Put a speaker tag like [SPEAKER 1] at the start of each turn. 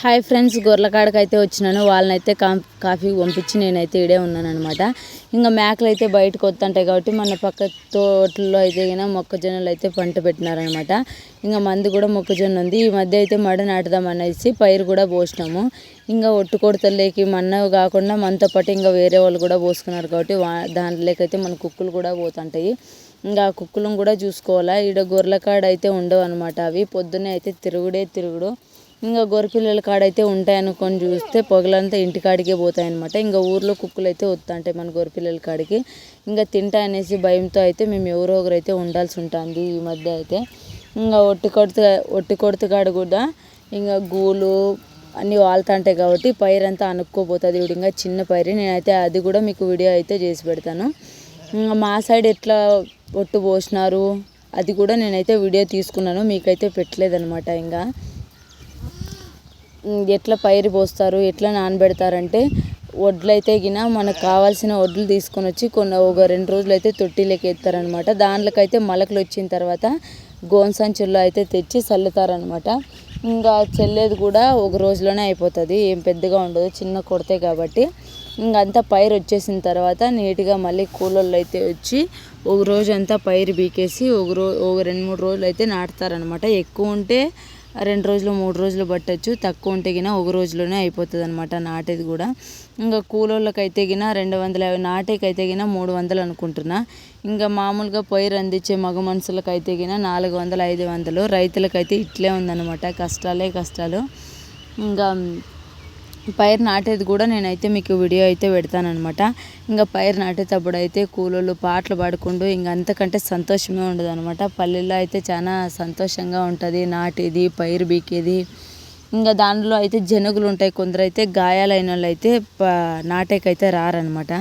[SPEAKER 1] Hi friends గొర్రెకాడకి అయితే వచ్చినాను. వాళ్ళనైతే కా కాఫీ పంపించి నేనైతే ఇడే ఉన్నానమాట ఇంకా మేకలు అయితే బయటకు వస్తుంటాయి కాబట్టి మన పక్క తోటల్లో అయితే గిన మొక్కజొన్నలు అయితే పంట పెట్టినారనమాట ఇంకా మంది కూడా మొక్కజొన్న ఉంది. ఈ మధ్య అయితే మడ నాటుదాం అనేసి పైరు కూడా పోసినాము. ఇంకా ఒట్టు కొడతలేకి మన్న కాకుండా మనతో పాటు ఇంకా వేరే వాళ్ళు కూడా పోసుకున్నారు కాబట్టి వా దాంట్లోకైతే మన కుక్కలు కూడా పోతుంటాయి. ఇంకా ఆ కుక్కలను కూడా చూసుకోవాలా? ఈడ గొర్రెకాడ అయితే ఉండవు అనమాట అవి. పొద్దున్నే అయితే తిరుగుడే తిరుగుడు. ఇంకా గొర్రెపిల్లల కాడైతే ఉంటాయి అనుకొని చూస్తే పొగలంతా ఇంటికాడికే పోతాయి అనమాట ఇంకా ఊర్లో కుక్కలు అయితే వస్తుంటాయి మన గొర్రెపిల్లల కాడికి. ఇంకా తింటా అనేసి భయంతో అయితే మేము ఎవరో ఒకరు అయితే ఉండాల్సి ఉంటుంది ఈ మధ్య అయితే. ఇంకా ఒట్టి కొడుతు ఒట్టి కొడుతు కాడ కూడా ఇంకా గూలు అన్నీ వాళ్తుంటాయి కాబట్టి పైరు అంతా అనుక్కోపోతుంది ఇప్పుడు ఇంకా చిన్న పైరు. నేనైతే అది కూడా మీకు వీడియో అయితే చేసి పెడతాను. ఇంకా మా సైడ్ ఎట్లా ఒట్టు పోసినారు అది కూడా నేనైతే వీడియో తీసుకున్నాను. మీకైతే పెట్టలేదనమాట ఇంకా. ఎట్లా పైరు పోస్తారు ఎట్లా నానబెడతారంటే వడ్లు అయితే గిన మనకు కావాల్సిన వడ్లు తీసుకొని వచ్చి కొన్ని ఒక రెండు రోజులు అయితే తొట్టిలోకి ఎత్తారనమాట దాంట్లోకైతే మొలకలు వచ్చిన తర్వాత గోన్సంచుల్లో అయితే తెచ్చి చల్లుతారనమాట ఇంకా చెల్లేది కూడా ఒక రోజులోనే అయిపోతుంది ఏం పెద్దగా ఉండదు చిన్న కొడతాయి కాబట్టి. ఇంకంతా పైరు వచ్చేసిన తర్వాత నీట్గా మళ్ళీ కూలోళ్ళు అయితే వచ్చి ఒక రోజు అంతా పైరు బీకేసి ఒక రో ఒక రెండు మూడు రోజులు అయితే నాటుతారనమాట ఎక్కువ ఉంటే రెండు రోజులు మూడు రోజులు పట్టచ్చు. తక్కువ ఉంటే గిన ఒక రోజులోనే అయిపోతుంది అనమాట నాటేది కూడా. ఇంకా కూలోళ్ళకైతే గిన రెండు వందల యాభై నాటేకైతే గిన మూడు వందలు అనుకుంటున్నా. ఇంకా మామూలుగా పైరు అందించే మగ మనుషులకైతే గిన నాలుగు వందలు ఐదు వందలు. రైతులకైతే ఇట్లే ఉందన్నమాట. కష్టాలే కష్టాలు. ఇంకా పైరు నాటేది కూడా నేనైతే మీకు వీడియో అయితే పెడతానమాట ఇంకా పైరు నాటేటప్పుడు అయితే కూలోళ్ళు పాటలు పాడుకుంటూ ఇంక అంతకంటే సంతోషమే ఉండదు అనమాట పల్లెల్లో అయితే చాలా సంతోషంగా ఉంటుంది నాటేది పైరు బీకేది. ఇంకా దానిలో అయితే జనుగులు ఉంటాయి. కొందరు అయితే గాయాలైన వాళ్ళు అయితే నాటేకైతే రారనమాట